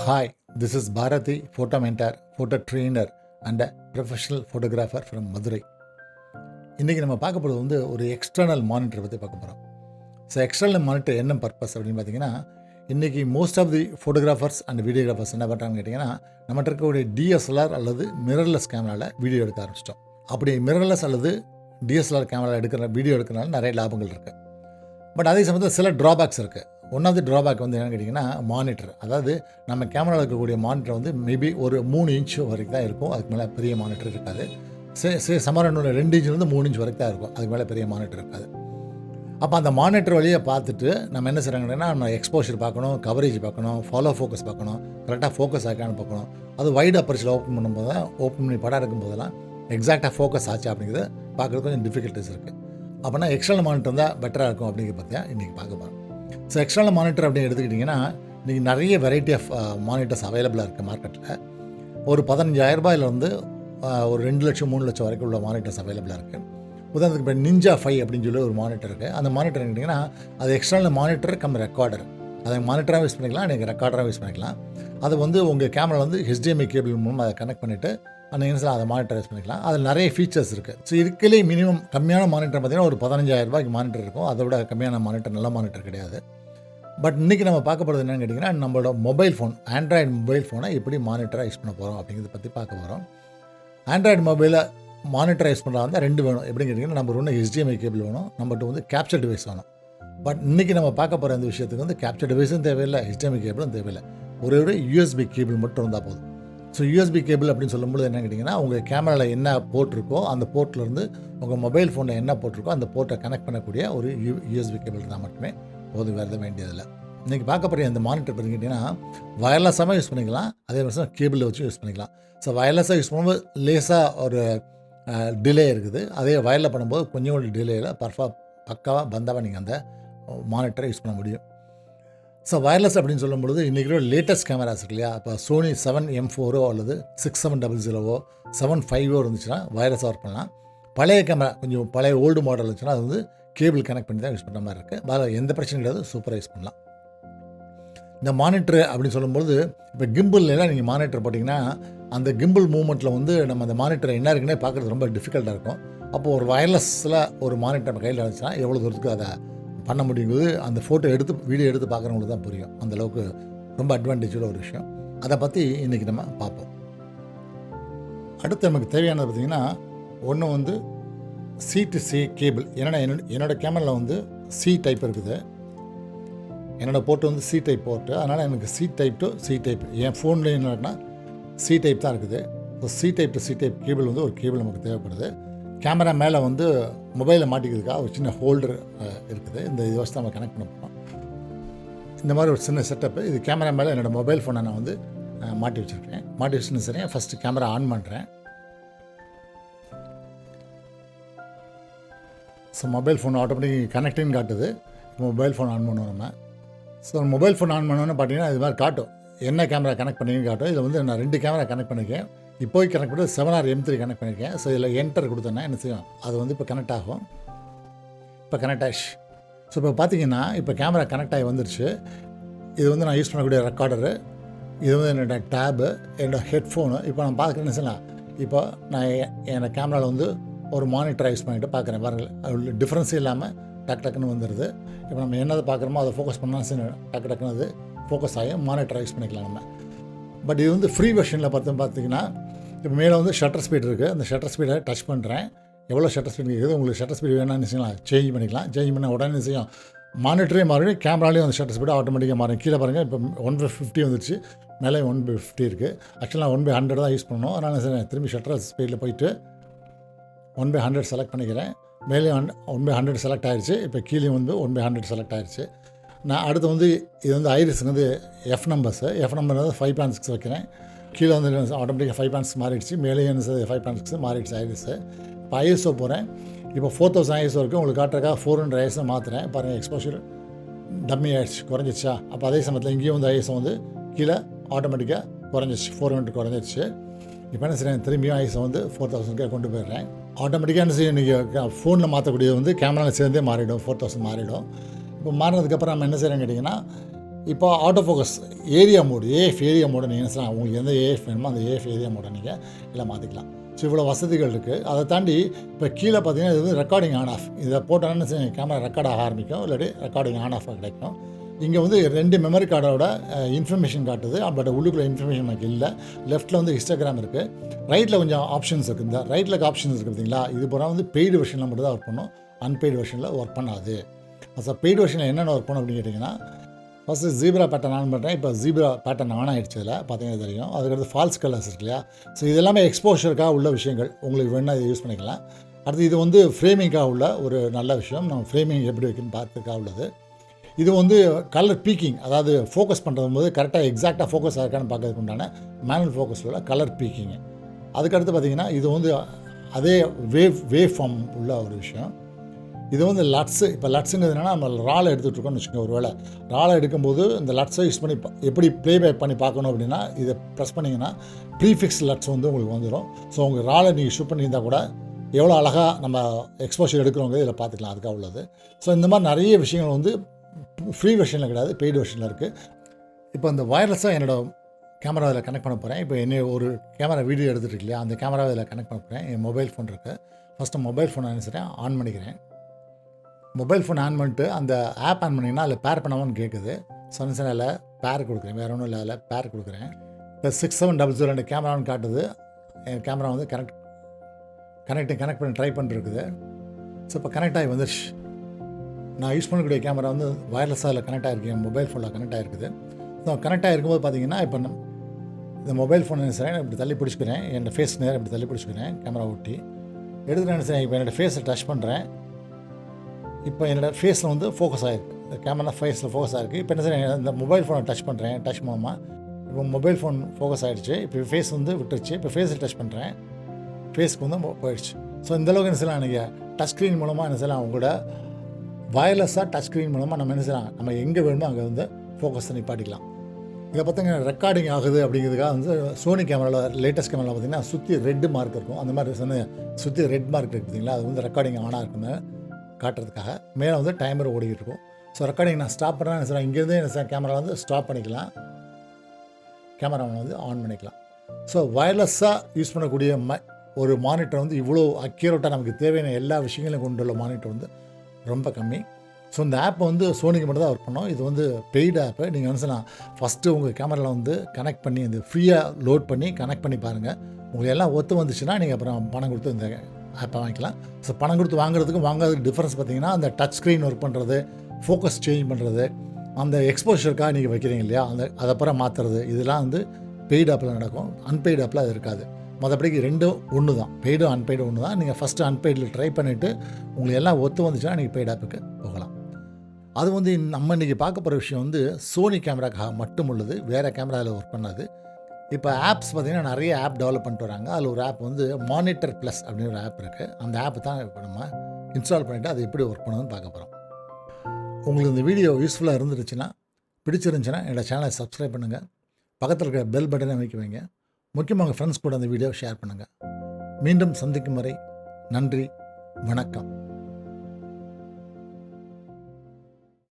Hi this is Bharathi photo mentor photo trainer and professional photographer from Madurai இன்றைக்கி நம்ம பார்க்க போகிறது வந்து ஒரு எக்ஸ்டர்னல் மானிட்டர் பற்றி பார்க்க போகிறோம் ஸோ எக்ஸ்டர்னல் மானிட்டர் என்ன பர்பஸ் அப்படின்னு பார்த்தீங்கன்னா இன்றைக்கி most of the photographers and videographers என்ன பண்ணுறாங்கன்னு கேட்டிங்கன்னா நம்மகிட்ட இருக்கக்கூடிய டிஎஸ்எல்ஆர் அல்லது மிரர்லெஸ் கேமராவில் வீடியோ எடுக்க ஆரம்பிச்சிட்டோம். அப்படி மிரர்லெஸ் அல்லது டிஎஸ்எல்ஆர் கேமராவில் எடுக்கிற வீடியோ எடுக்கிறனால நிறைய லாபங்கள் இருக்குது பட் அதே சமயத்தில் சில ட்ராபேக்ஸ் இருக்குது ஒன் ஆஃப் தி ட்ராபேக் வந்து என்னன்னு கேட்டிங்கன்னா மானிட்டர் அதாவது நம்ம கேமராவில் இருக்கக்கூடிய மானிட்டர் வந்து மேபி ஒரு மூணு இன்ச் வரைக்கும் தான் இருக்கும். அதுக்கு மேலே பெரிய மானிட்டர் இருக்காது. சே சே சமரனோட ரெண்டு இன்ச்லேருந்து மூணு இன்ச் வரைக்கும் தான் இருக்கும். அதுக்கு மேலே பெரிய மானிட்டர் இருக்காது. அப்போ அந்த மானிட்டர் வழியை பார்த்துட்டு நம்ம என்ன செய்கிறாங்கன்னா நம்ம எக்ஸ்போஷர் பார்க்கணும் கவரேஜ் பார்க்கணும் ஃபாலோ ஃபோக்கஸ் பார்க்கணும் கரெக்டாக ஃபோக்கஸ் ஆக்கான்னு பார்க்கணும். அது வைட் அப்பர்ச்சில் ஓப்பன் பண்ணும்போது தான் ஓப்பன் பண்ணி படம் எடுக்கும் போதெல்லாம் எக்ஸாக்டாக ஃபோக்கஸ் ஆச்சு அப்படிங்கிறது பார்க்குறது கொஞ்சம் டிஃபிகல்ட்டிஸ் இருக்குது அப்போனா எக்ஸ்டர்னல் மானிட்டர் தான் பெட்டராக இருக்கும் அப்படிங்கிற பற்றியா இன்றைக்கி பார்க்க போகிறோம் ஸோ எக்ஸ்டர்னல் மானிட்டர் அப்படின்னு எடுத்துக்கிட்டிங்கன்னா இன்றைக்கி நிறைய வெரைட்டி ஆஃப் மானிட்டர்ஸ் அவைலபிளாக இருக்குது மார்க்கெட்டில் ஒரு பதினஞ்சாயிரரூபாயிலேருந்து uh, ஒரு ரெண்டு லட்சம் மூணு லட்சம் வரைக்கும் உள்ள மானிட்டர்ஸ் அவைலபிளாக இருக்குது உதாரணத்துக்கு இப்போ நிஞ்சா ஃபைவ் அப்படின்னு சொல்லி ஒரு மானிட்டர் இருக்குது அந்த மானிட்டர் கேட்டிங்கன்னா அது எக்ஸ்டர்னல் மானிட்டர் கம் ரெக்கார்டர் அதை மானிட்டராக யூஸ் பண்ணிக்கலாம் நீங்கள் ரெக்கார்டராக யூஸ் பண்ணிக்கலாம். அது வந்து உங்கள் கேமரா வந்து ஹெச்டிஎம்ஐ கேபிள் மூலமாக அதை கனெக்ட் பண்ணிவிட்டு அந்த இன்ஸ்டில் அதை மானிட்டர் யூஸ் பண்ணிக்கலாம். அதில் நிறைய ஃபீச்சர்ஸ் இருக்குது ஸோ இதுக்கிலே மினிமம் கம்மியான மானிட்டர் பார்த்தீங்கன்னா ஒரு பதினஞ்சாயிரம் ரூபாய்க்கு மானிட்டர் இருக்கும். அதை விட கம்மியான மானிட்டர் நல்ல மானிட்டர் கிடையாது. பட் இன்றைக்கி நம்ம பார்க்க போகிறது என்னென்னு கேட்டிங்கன்னா நம்மளோட மொபைல் ஃபோன் ஆண்ட்ராய்டு மொபைல் ஃபோனை எப்படி மானிட்டராக யூஸ் பண்ண போகிறோம் அப்படிங்கிறத பற்றி பார்க்க போகிறோம் ஆண்ட்ராய்டு மொபைலை மானிட்டரைஸ் பண்ணுறா இருந்தால் ரெண்டு வேணும். எப்படின்னு கேட்டிங்கன்னா நம்பர் ஒன்று ஹெச்டிஎம்ஐ கேபிள் வேணும். நம்பர் டூ வந்து கேப்சர் டிவைஸ் வேணும். பட் இன்றைக்கி நம்ம பார்க்க போகிற இந்த விஷயத்துக்கு வந்து கேப்சர் டிவைஸும் தேவையில்லை ஹெச்டிஎம்ஐ கேபிளும் தேவையில்லை. ஒரே ஒரு யூஎஸ்பி கேபிள் மட்டும் இருந்தால் போதும். ஸோ யூஎஸ்பி கேபிள் அப்படின்னு சொல்லும்போது என்ன கேட்டிங்கன்னா உங்கள் கேமராவில் என்ன போர்ட் இருக்கோ அந்த போர்ட்லேருந்து உங்கள் மொபைல் ஃபோனில் என்ன போட்டிருக்கோ அந்த போர்ட்டை கனெக்ட் பண்ணக்கூடிய ஒரு யூ யூஎஸ்பி கேபிள் இருந்தால் மட்டுமே போதும் வேறு எதுவும் வேண்டியதில்லை. இன்றைக்கி பார்க்க போகிற இந்த மானிட்டர் பார்த்தீங்கன்னா வயர்லெஸ்ஸாக யூஸ் பண்ணிக்கலாம் அதே மாதிரி கேபிளில் வச்சு யூஸ் பண்ணிக்கலாம். ஸோ வயர்லெஸ்ஸாக யூஸ் பண்ணும்போது லேசாக ஒரு டிலே இருக்குது. அதே வயரில் பண்ணும்போது கொஞ்சம் ஒரு டிலேயில் பர்ஃபா பக்காவாக பந்தாவாக நீங்கள் அந்த மானிட்டரை யூஸ் பண்ண முடியும். ஸோ வயர்லெஸ் அப்படின்னு சொல்லும்பொழுது இன்றைக்கி லேட்டஸ்ட் கேமராஸ் இருக்கு இல்லையா? இப்போ சோனி செவன் எம் ஃபோரோ அல்லது சிக்ஸ் செவன் டபுள் ஜீரோவோ செவன் ஃபைவோ இருந்துச்சுன்னா வயர்லெஸ் ஒர்க் பண்ணலாம். பழைய கேமரா கொஞ்சம் பழைய ஓல்டு மாடல் இருந்துச்சுன்னா அது வந்து கேபிள் கனெக்ட் பண்ணி தான் யூஸ் பண்ணுற மாதிரி இருக்குது அதில் எந்த பிரச்சனையும் கிடையாது சூப்பராக யூஸ் பண்ணலாம். இந்த மானிட்டர் அப்படின்னு சொல்லும்போது இப்போ கிம்பிள்லாம் நீங்கள் மானிட்டர் போட்டிங்கன்னா அந்த கிம்பிள் மூமெண்ட்டில் வந்து நம்ம அந்த மானிட்டர் என்ன இருக்குன்னே பார்க்குறது ரொம்ப டிஃபிகல்ட்டாக இருக்கும். அப்போது ஒரு வயர்லெஸ்ஸில் ஒரு மானிட்டர் நம்ம கையில் இருந்துச்சுன்னா எவ்வளோ தூரத்துக்கு அதை பண்ண முடியுங்கிறது அந்த ஃபோட்டோ எடுத்து வீடியோ எடுத்து பார்க்குறவங்களுக்கு தான் புரியும். அந்த அளவுக்கு ரொம்ப அட்வான்டேஜோட ஒரு விஷயம். அதை பற்றி இன்றைக்கி நம்ம பார்ப்போம். அடுத்து நமக்கு தேவையானது பார்த்திங்கன்னா ஒன்று வந்து சி டு சி கேபிள் ஏன்னா என்னோட என்னோடய கேமராவில் வந்து சி டைப் இருக்குது. என்னோடய போர்ட்டு வந்து சி டைப் போர்ட்டு அதனால் எனக்கு C type to C type என் ஃபோன்லேயும் என்னன்னா சி டைப் தான் இருக்குது. So C type to C type cable வந்து ஒரு கேபிள் நமக்கு தேவைப்படுது. கேமரா மேலே வந்து மொபைலை மாட்டிக்கிறதுக்காக ஒரு சின்ன ஹோல்டர் இருக்குது. இந்த இதை வச்சு நம்ம கனெக்ட் பண்ண போகிறோம் இந்த மாதிரி ஒரு சின்ன செட்டப்பு இது கேமரா மேலே என்னோடய மொபைல் ஃபோனை நான் வந்து மாட்டி வச்சுருக்கேன். மாட்டி வச்சுன்னு சரி ஃபஸ்ட்டு கேமரா ஆன் பண்ணுறேன் ஸோ மொபைல் ஃபோன் ஆட்டோமேட்டிக் கனெக்டின்னு காட்டுது. மொபைல் ஃபோன் ஆன் பண்ணுவோம் நம்ம. ஸோ மொபைல் ஃபோன் ஆன் பண்ணோன்னு பார்த்தீங்கன்னா இது மாதிரி காட்டும். என்ன கேமரா கனெக்ட் பண்ணிங்கன்னு காட்டும். இதில் வந்து நான் ரெண்டு கேமரா கனெக்ட் பண்ணியிருக்கேன். இப்போ கனெக்ட் பண்ணி seven R M three connect பண்ணியிருக்கேன். ஸோ இதில் என்டர் கொடுத்தேன்னா என்ன செய்யும்? அது வந்து இப்போ கனெக்ட் ஆகும். இப்போ கனெக்ட் ஆஷ் ஸோ இப்போ பார்த்தீங்கன்னா இப்போ கேமரா கனெக்ட் ஆகி வந்துருச்சு. இது வந்து நான் யூஸ் பண்ணக்கூடிய ரெக்கார்டரு இது வந்து என்னோடய டேபு என்னோடய ஹெட்ஃபோனு இப்போ நான் பார்க்குறேன்னு சொல்லலாம் இப்போ நான் என்னோடய கேமராவில் வந்து ஒரு மானிட்டரை யூஸ் பண்ணிவிட்டு பார்க்குறேன் பாருங்கள் அது டிஃப்ரென்ஸே இல்லாமல் டக்கு டக்குன்னு வந்துடுது இப்போ நம்ம என்னதை பார்க்குறோமோ அதை ஃபோக்கஸ் பண்ணால் சரி டக்கு டக்குன்னு அது ஃபோக்கஸ் ஆகி மானிட்டரை யூஸ் பண்ணிக்கலாம் நம்ம. பட் இது வந்து ஃப்ரீ வெர்ஷனில் பார்த்து பார்த்திங்கன்னா இப்போ மேலே வந்து ஷட்டர் ஸ்பீட் இருக்குது அந்த ஷட்டர் ஸ்பீடை டச் பண்ணுறேன் எவ்வளோ ஷட்டர் ஸ்பீட் இருக்குது? உங்களுக்கு ஷட்டர் ஸ்பீட் வேணாம்னு செய்யலாம் சேஞ்ச் பண்ணிக்கலாம். சேஞ்ச் பண்ண உடனே செய்யும்? மானிட்டரே மாறி கேமராலேயும் அந்த ஷட்டர் ஸ்பீடு ஆட்டோமேட்டிக்காக மாறும். கீழே பாருங்கள் இப்போ ஒன் பை ஃபிஃப்டி வந்துச்சு மேலே ஒன் பை ஃபிஃப்டி இருக்குது ஆக்சுவலாக ஒன் பை ஹண்ட்ரட் தான் யூஸ் பண்ணணும். அதனால் சரி திரும்பி ஷட்டர் ஸ்பீடில் போயிட்டு ஒன் பை ஹண்ட்ரட் செலக்ட் பண்ணிக்கிறேன். மேலே one one by hundred select ஆயிடுச்சு இப்போ கீழே வந்து ஒன் பை ஹண்ட்ரட் செலக்ட் ஆயிடுச்சு நான் அடுத்து வந்து இது வந்து ஐரிஸுக்கு வந்து எஃப் நம்பர்ஸு எஃப் நம்பர் வந்து ஃபைவ் பாயிண்ட் சிக்ஸ் வைக்கிறேன். கீழே வந்து ஆட்டோமேட்டிக்காக ஃபைவ் பாயிண்ட்ஸ் மாறிடுச்சு. மேலே என்ன ஃபைவ் பாயிண்ட்ஸ் மாறிடுச்சு. ஆயிடுச்சு இப்போ ஐஎஸ்ஓ போகிறேன் இப்போ ஃபோர் தௌசண்ட் ஐஎஸ்ஓ இருக்குது உங்களுக்கு காட்டுறக்காக ஃபோர் ஹண்ட்ரட் ஐஎஸ்ஓ மாற்றுறேன் பாருங்கள் எக்ஸ்போஷர் டம்மி ஆயிடுச்சு. குறைஞ்சிச்சா அப்போ அதே சமயத்தில் இங்கேயும் வந்து ஐஎஸ்ஓ வந்து கீழே ஆட்டோமேட்டிக்காக குறைஞ்சிச்சு ஃபோர் ஹண்ட்ரட் குறைஞ்சிருச்சு இப்போ என்ன செய்கிறேன் திரும்பியும் ஐஎஸ்ஓ வந்து ஃபோர் தௌசண்ட்கே கொண்டு போயிடுறேன். ஆட்டோமேட்டிக்காக என்ன செய்யும்? நீங்கள் ஃபோனில் மாற்றக்கூடியது வந்து கேமராவில் சேர்ந்தே மாறிடும். ஃபோர் தௌசண்ட் மாறிடும். இப்போ மாறினதுக்கப்புறம் நம்ம என்ன செய்கிறோம் கேட்டிங்கன்னா இப்போ auto focus area mode AF area mode நீங்கள் என்ன உங்களுக்கு எந்த ஏஎஃப் வேணுமோ அந்த ஏஎஃப் ஏரியா மோடை நீங்கள் இல்லை மாற்றிக்கலாம் ஸோ இவ்வளோ வசதிகள் இருக்குது அதை தாண்டி இப்போ கீழே பார்த்தீங்கன்னா இது வந்து ரெக்கார்டிங் ஆன் ஆஃப் இதை போட்டோன்னு கேமரா ரெக்கார்ட் ஆக ஆரம்பிக்கும். இல்லாட்டி ரெக்கார்டிங் ஆன் ஆஃப் கிடைக்கும். இங்கே வந்து ரெண்டு மெமரி கார்டோட இன்ஃபர்மேஷன் காட்டுது. பட் உள்ளுக்குள்ள இன்ஃபர்மேஷன் நமக்கு இல்லை. லெஃப்ட்டில் வந்து இன்ஸ்டாகிராம் இருக்குது ரைட்டில் கொஞ்சம் ஆப்ஷன்ஸ் இருக்குது இந்த ரைட்டில் ஆப்ஷன்ஸ் இருக்குது பார்த்தீங்களா இது பூரா வந்து பெய்டு வெர்ஷனில் மட்டும் தான் ஒர்க் பண்ணும். அன்பெய்டு வெர்ஷனில் ஒர்க் பண்ணாது. ஸோ பெய்டு வெர்ஷனில் என்னென்ன ஒர்க் பண்ணும் அப்படின்னு கேட்டிங்கன்னா ஃபஸ்ட்டு ஜீப்ரா பேட்டர்ன் ஆன் பண்ணுறேன் இப்போ ஜீப்ரா பேட்டர்ன் ஆன் ஆகிடுச்சு இதில். பார்த்தீங்கன்னா தெரியும். அதுக்கடுத்து ஃபால்ஸ் கலர்ஸ் இருக்கு இல்லையா? ஸோ இது எல்லாமே எக்ஸ்போஷருக்காக உள்ள விஷயங்கள். உங்களுக்கு வேணால் இதை யூஸ் பண்ணிக்கலாம். அடுத்து இது வந்து ஃப்ரேமிங்காக உள்ள ஒரு நல்ல விஷயம். நம்ம ஃப்ரேமிங் எப்படி வைக்கணும்னு பார்த்துக்காக உள்ளது. இது வந்து கலர் பீக்கிங் அதாவது ஃபோக்கஸ் பண்ணுறது போது கரெக்டாக எக்ஸாக்டாக ஃபோக்கஸ் ஆகிருக்கான்னு பார்க்கறதுக்கு உண்டான மேனுவல் ஃபோக்கஸில் உள்ள கலர் பீக்கிங் அதுக்கடுத்து பார்த்திங்கன்னா இது வந்து அதே வேவ் வேவ் ஃபார்ம் உள்ள ஒரு விஷயம். இது வந்து லட்ஸு இப்போ லட்ஸுங்கிறது என்னென்னா நம்ம ராலை எடுத்துகிட்டு இருக்கோம்னு வச்சுக்கோங்க. ஒரு வேளை ராலை எடுக்கும்போது இந்த லட்ஸை யூஸ் பண்ணி எப்படி ப்ளே பேக் பண்ணி பார்க்கணும் அப்படின்னா இதை ப்ரெஸ் பண்ணிங்கன்னா ப்ரீஃபிக்ஸ் லட்ஸ் வந்து உங்களுக்கு வந்துடும் ஸோ உங்கள் ராலை நீங்கள் ஷூட் பண்ணியிருந்தால் கூட எவ்வளோ அழகாக நம்ம எக்ஸ்போஷர் எடுக்கிறவங்க இதில் பார்த்துக்கலாம். அதுக்காக உள்ளது. ஸோ இந்த மாதிரி நிறைய விஷயங்கள் வந்து ஃப்ரீ வெர்ஷனில் கிடையாது பெய்டு வெர்ஷனில் இருக்குது இப்போ இந்த வயர்லெஸ்ஸாக என்னோட கேமரா இதில் கனெக்ட் பண்ண போகிறேன் இப்போ என்ன ஒரு கேமரா வீடியோ எடுத்துகிட்டு இல்லையா அந்த கேமராவில் இதில் கனெக்ட் பண்ண போகிறேன் என் மொபைல் ஃபோன் இருக்குது ஃபஸ்ட்டு மொபைல் ஃபோன் என்ன ஆன் பண்ணிக்கிறேன். மொபைல் ஃபோன் ஆன் பண்ணிட்டு அந்த ஆப் ஆன் பண்ணிங்கன்னா அதில் பேர் பண்ணாமல் கேட்குது. சொன்ன அதில் பேர் கொடுக்குறேன். வேறு ஒன்றும் இல்லை அதில் பேர் கொடுக்குறேன். இப்போ சிக்ஸ் செவன் டபுள் ஜீரோ ரெண்டு கேமரான்னு காட்டுது. என் கேமரா வந்து கனெக்ட் கனெக்ட் கனெக்ட் பண்ணி ட்ரை பண்ணிருக்குது. ஸோ இப்போ கனெக்ட் ஆகி வந்துருச்சு. நான் யூஸ் பண்ணக்கூடிய கேமரா வந்து வயர்லெஸ்ஸாக அதில் கனெக்ட் ஆகிருக்கேன் மொபைல் ஃபோனில் கனெக்ட் ஆகிருக்குது. ஸோ கனெக்ட் ஆகிருக்கும்போது பார்த்தீங்கன்னா இப்போ இந்த மொபைல் ஃபோன் என்ன செய்கிறேன் இப்படி தள்ளி பிடிச்சிக்கிறேன். என்னோடய ஃபேஸ் நேரம் இப்படி தள்ளி பிடிச்சிக்கிறேன் கேமரா ஒட்டி. எடுத்துகிட்டு என்ன இப்போ என்னோடய ஃபேஸை டச் பண்ணுறேன் இப்போ என்னோடய ஃபேஸில் வந்து ஃபோக்கஸ் ஆகிருக்கு இந்த கேமரா ஃபேஸில் ஃபோக்கஸ் ஆகிருக்கு இப்போ என்ன சார் இந்த மொபைல் ஃபோனை டச் பண்ணுறேன் டச் மூலமாக இப்போ மொபைல் ஃபோன் ஃபோக்கஸ் ஆகிடுச்சு இப்போ ஃபேஸ் வந்து விட்டுருச்சு. இப்போ ஃபேஸில் டச் பண்ணுறேன் ஃபேஸ்க்கு வந்து போயிடுச்சு. ஸோ இந்தளவுக்கு என்ன செய்யலாம் நீங்கள் டச் ஸ்க்ரீன் மூலமாக என்ன செய்யலாம்? கூட வயர்லெஸ்ஸாக டச் ஸ்க்ரீன் மூலமாக நம்ம என்ன செய்யலாம்? நம்ம எங்கே வேணுமோ அங்கே வந்து ஃபோக்கஸ் நிப்பாட்டிக்கலாம். இதை பார்த்தீங்கன்னா ரெக்கார்டிங் ஆகுது அப்படிங்கிறதுக்காக வந்து சோனி கேமராவில் லேட்டஸ்ட் கேமராவில் பார்த்தீங்கன்னா சுற்றி ரெட் மார்க் இருக்கும். அந்த மாதிரி சொன்ன சுற்றி ரெட் மார்க் இருக்குது அது வந்து ரெக்கார்டிங் ஆனாக இருக்குன்னு. காட்டுறதுக்காக. மேலே வந்து டைமர் ஓடிக்கிட்டு இருக்கும் ஸோ ரெக்கார்டிங் நான் ஸ்டாப் பண்ணுறேன் என்ன இங்கேருந்து என்ன கேமரா வந்து ஸ்டாப் பண்ணிக்கலாம். கேமராவை வந்து ஆன் பண்ணிக்கலாம். ஸோ வயர்லெஸ்ஸாக யூஸ் பண்ணக்கூடிய ம ஒரு மானிட்டர் வந்து இவ்வளோ அக்யூரேட்டாக நமக்கு தேவையான எல்லா விஷயங்களையும் கொண்டுள்ள மானிட்டர் வந்து ரொம்ப கம்மி. ஸோ இந்த ஆப்பை வந்து சோனிக்கு மட்டும் தான் ஒர்க் பண்ணோம். இது வந்து பெய்டு ஆப்பு நீங்கள் வந்து நான் ஃபஸ்ட்டு உங்கள் கேமராவில் வந்து கனெக்ட் பண்ணி இந்த ஃப்ரீயாக லோட் பண்ணி கனெக்ட் பண்ணி பாருங்கள் உங்களுக்கு எல்லாம் ஒத்து வந்துச்சுன்னா நீங்கள் அப்புறம் பணம் கொடுத்து இந்த ஆப்பை வாங்கிக்கலாம். ஸோ பணம் கொடுத்து வாங்குறதுக்கும் வாங்குறதுக்கு டிஃப்ரென்ஸ் பார்த்தீங்கன்னா அந்த டச் ஸ்க்ரீன் ஒர்க் பண்ணுறது ஃபோக்கஸ் சேஞ்ச் பண்ணுறது அந்த எக்ஸ்போஷருக்காக நீங்கள் வைக்கிறீங்க இல்லையா? அந்த அதை அப்புறம் மாற்றுறது இதெல்லாம் வந்து பெய்டு ஆப்பில் நடக்கும். அன்பெய்டு ஆப்பில் அது இருக்காது. மற்றபடிக்கு ரெண்டும் ஒன்று தான் பெய்டும் அன்பெய்டு ஒன்று தான் நீங்கள் ஃபஸ்ட்டு அன்பெய்டில் ட்ரை பண்ணிவிட்டு உங்களுக்கு எல்லாம் ஒத்து வந்துச்சுன்னா நீங்கள் பெய்டு ஆப்புக்கு போகலாம். அது வந்து நம்ம இன்றைக்கி பார்க்க போகிற விஷயம் வந்து சோனி கேமராக்காக மட்டும் உள்ளது வேறு கேமராவில் ஒர்க் பண்ணாது. இப்போ ஆப்ஸ் பார்த்திங்கன்னா நிறைய ஆப் டெவலப் பண்ணிட்டு வராங்க. அதில் ஒரு ஆப் வந்து மானிட்டர் ப்ளஸ் அப்படின்னு ஒரு ஆப் இருக்குது அந்த ஆப் தான் இப்போ நம்ம இன்ஸ்டால் பண்ணிவிட்டு அது எப்படி ஒர்க் பண்ணுதுன்னு பார்க்க போகிறோம் உங்களுக்கு இந்த வீடியோ யூஸ்ஃபுல்லாக இருந்துருச்சுன்னா பிடிச்சிருந்துச்சுன்னா என்னோடய சேனலை சப்ஸ்கிரைப் பண்ணுங்கள் பக்கத்தில் இருக்கிற பெல் பட்டனை அமைக்க வைங்க. முக்கியமாக உங்கள் ஃப்ரெண்ட்ஸ் கூட அந்த வீடியோ ஷேர் பண்ணுங்கள் மீண்டும் சந்திக்கும் வரை நன்றி வணக்கம்.